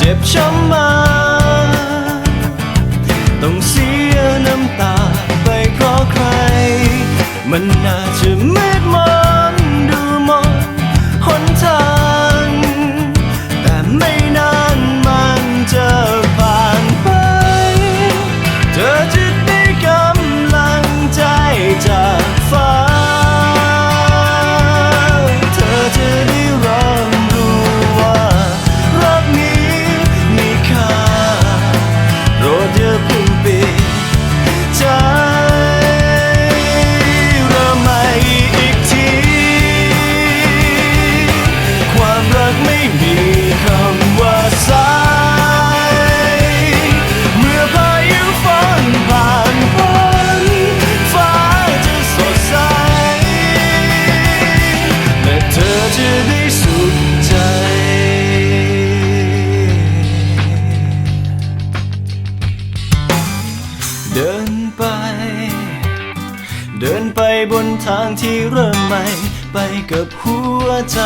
เจ็บช้ำมา ต้องเสียน้ำตาไปเพราะใคร มันน่าจะไม่ ไป เดินไปบนทางที่เริ่มใหม่ ไปกับหัวใจ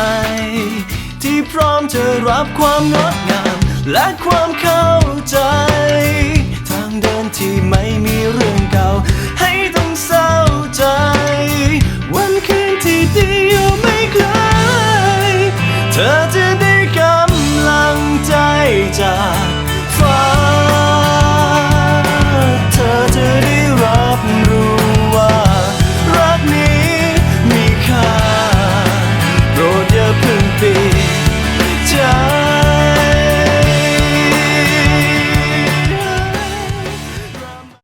ที่พร้อมจะรับความงดงาม และความเข้าใจ ทางเดินที่ไม่มีเรื่องเก่า ให้ต้องเศร้าใจ วันคืนที่ดีอยู่ไม่ไกลเธอจะ